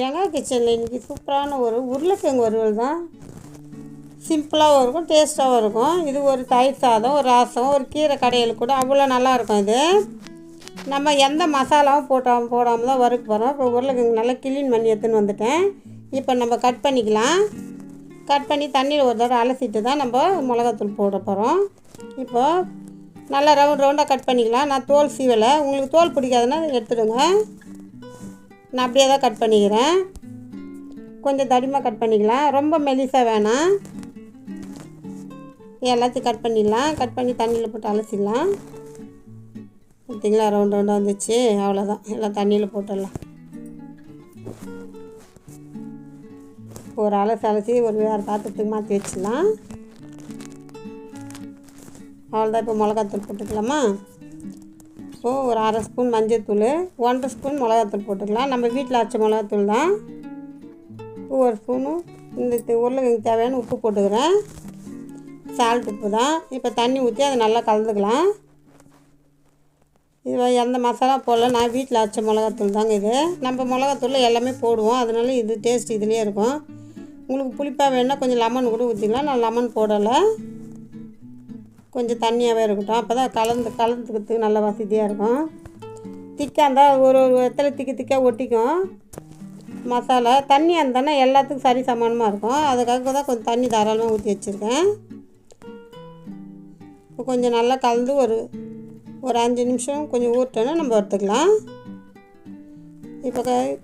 கங்கா கிச்சனில் இன்றைக்கி சூப்பரான ஒரு உருளைக்கிழங்கு வறுவல் தான். சிம்பிளாகவும் இருக்கும் டேஸ்ட்டாகவும் இருக்கும். இது ஒரு தயிர் சாதம் ஒரு ரசம் ஒரு கீரை கடையில் கூட அவ்வளோ நல்லாயிருக்கும் இது. நம்ம எந்த மசாலாவும் போட்டாமல் போடாமல் தான் வறுக்க போகிறோம் இப்போ உருளைக்கிழங்கு நல்லா கிளீன் பண்ணி எடுத்துன்னு வந்துட்டேன். இப்போ நம்ம கட் பண்ணிக்கலாம். கட் பண்ணி தண்ணியில் ஒரு தடவை அலசிட்டு தான் நம்ம மிளகாத்தூள் போட போகிறோம் இப்போது நல்லா ரவுண்ட் ரவுண்டாக கட் பண்ணிக்கலாம். நான் தோல் சீவலை. உங்களுக்கு தோல் பிடிக்காதுன்னா எடுத்துடுங்க. நான் அப்படியே தான் கட் பண்ணிக்கிறேன். கொஞ்சம் தடிமாக கட் பண்ணிக்கலாம். ரொம்ப மெலிசாக வேணாம். எல்லாத்தையும் கட் பண்ணிடலாம். கட் பண்ணி தண்ணியில் போட்டு அலசிடலாம். பார்த்தீங்களா? ரவுண்ட் ரவுண்டாக வந்துச்சு. அவ்வளோதான் எல்லாம் தண்ணியில் போட்டுடலாம். ஒரு அலசி அலசி ஒரு வேறு பாத்திரத்துக்கு மாற்றி வச்சிடலாம். அவ்வளோதான் இப்போ மிளகாத்தூள் போட்டுக்கலாமா? இப்போது ஒரு அரை ஸ்பூன் மஞ்சள்தூள் ஒன்றரை ஸ்பூன் மிளகாத்தூள் போட்டுக்கலாம். நம்ம வீட்டில் அரைச்ச மிளகாத்தூள் தான். ஒரு ஸ்பூனு. இந்த உருளைக்கிழங்கு தேவையான உப்பு போட்டுக்கிறேன். சால்ட் உப்பு தான். இப்போ தண்ணி ஊற்றி அதை நல்லா கலந்துக்கலாம். இது எந்த மசாலா போடல நான் வீட்டில் அரைச்ச மிளகாத்தூள் தாங்க இது. நம்ம மிளகாத்தூள் எல்லாமே போடுவோம். அதனால இது டேஸ்ட் இதுலேயே இருக்கும். உங்களுக்கு புளிப்பாக வேணுன்னா கொஞ்சம் லெமன் கூட ஊற்றிக்கலாம். நான் லெமன் போடலை. கொஞ்சம் தண்ணியாகவே இருக்கட்டும். அப்போ தான் கலந்து கலந்துக்கிறதுக்கு நல்ல வசதியாக இருக்கும். திக்காக இருந்தால் ஒரு ஒரு இடத்துல திக்கு திக்காக ஒட்டிக்கும். மசாலா தண்ணியாக இருந்தானே எல்லாத்துக்கும் சரி சமானமாக இருக்கும். அதுக்காக தான் கொஞ்சம் தண்ணி தாராளமாக ஊற்றி வச்சுருக்கேன். இப்போ கொஞ்சம் நல்லா கலந்து ஒரு ஒரு அஞ்சு நிமிஷம் கொஞ்சம் ஊட்டோன்னா நம்ம எடுத்துக்கலாம் இப்போ க-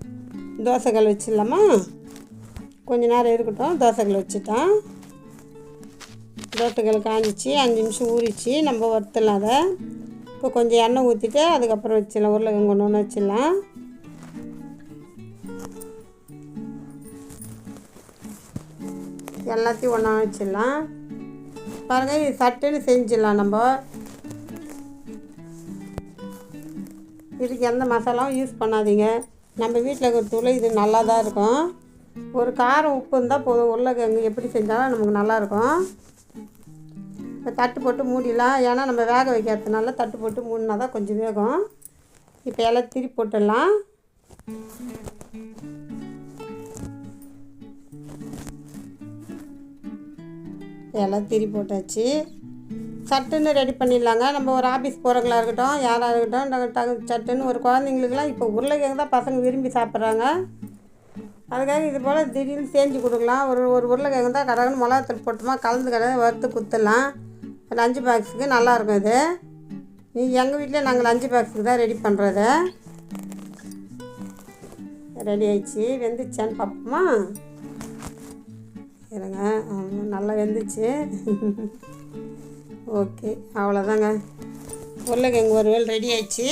வச்சிடலாமா? கொஞ்ச நேரம் இருக்கட்டும். தோசைகள் வச்சுட்டோம். தோசைக்கல் காஞ்சிச்சு அஞ்சு நிமிஷம் ஊறிச்சு. நம்ம வறுத்துடலாம் அதை இப்போ கொஞ்சம் எண்ணெய் ஊற்றிட்டு அதுக்கப்புறம் வச்சிடலாம். உருளைக்கிழங்கு ஒன்று ஒன்று வச்சிடலாம். எல்லாத்தையும் ஒன்றா வச்சிடலாம். பாருங்கள் இது சட்டுன்னு செஞ்சிடலாம் நம்ம. இதுக்கு எந்த மசாலாவும் யூஸ் பண்ணாதீங்க. நம்ம வீட்டில் இருக்கிற தூள் இது நல்லா தான் இருக்கும். ஒரு காரம் உப்பு இருந்தால் போதும். உருளைக்கிழங்கு எப்படி செஞ்சாலும் நமக்கு நல்லாயிருக்கும். இப்போ தட்டு போட்டு மூடிடலாம். ஏன்னா நம்ம வேக வைக்கிறதுனால தட்டு போட்டு மூடினா தான் கொஞ்சம் வேகும். இப்போ எல்லாம் திருப்பி போட்டுடலாம். எல்லாம் திரி போட்டாச்சு. சட்டுன்னு ரெடி பண்ணிடலாங்க. நம்ம ஒரு ஆஃபீஸ் போகிறவங்களா இருக்கட்டும் யாராக இருக்கட்டும் டக்கு டக்கு சட்டுன்னு ஒரு குழந்தைங்களுக்குலாம் இப்போ உருளைக்கிழங்கு தான் பசங்க விரும்பி சாப்பிட்றாங்க. அதுக்காக இது போல் திடீர்னு செஞ்சு கொடுக்கலாம். ஒரு ஒரு உருளைக்கிழங்கு தான் கடகன்னு மிளகாத்தூள் போட்டோமா கலந்து கலந்து வறுத்து குத்துடலாம். லஞ்சு பாக்ஸுக்கு நல்லாயிருக்கும் இது. நீ எங்கள் வீட்டில் நாங்கள் லஞ்சு பாக்ஸுக்கு தான் ரெடி பண்ணுறது ரெடி ஆயிடுச்சு. வெந்துச்சான்னு பார்ப்போமா? இருங்க. நல்லா வெந்துச்சு. ஓகே அவ்வளோதாங்க உருளைக்கிழங்கு வேலை ரெடி ஆயிடுச்சு.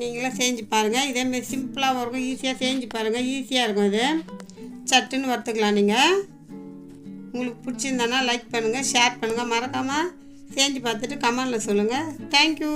நீங்களே செஞ்சு பாருங்கள் இதேமாரி சிம்பிளாகவும் இருக்கும். ஈஸியாக செஞ்சு பாருங்கள் ஈஸியாக இருக்கும் இது. சட்டுன்னு வறுத்துக்கலாம் நீங்கள் உங்களுக்கு பிடிச்சிருந்தானா லைக் பண்ணுங்கள் ஷேர் பண்ணுங்கள் மறக்காமல் செஞ்சு பார்த்துட்டு கமெண்டில் சொல்லுங்கள் தேங்க்யூ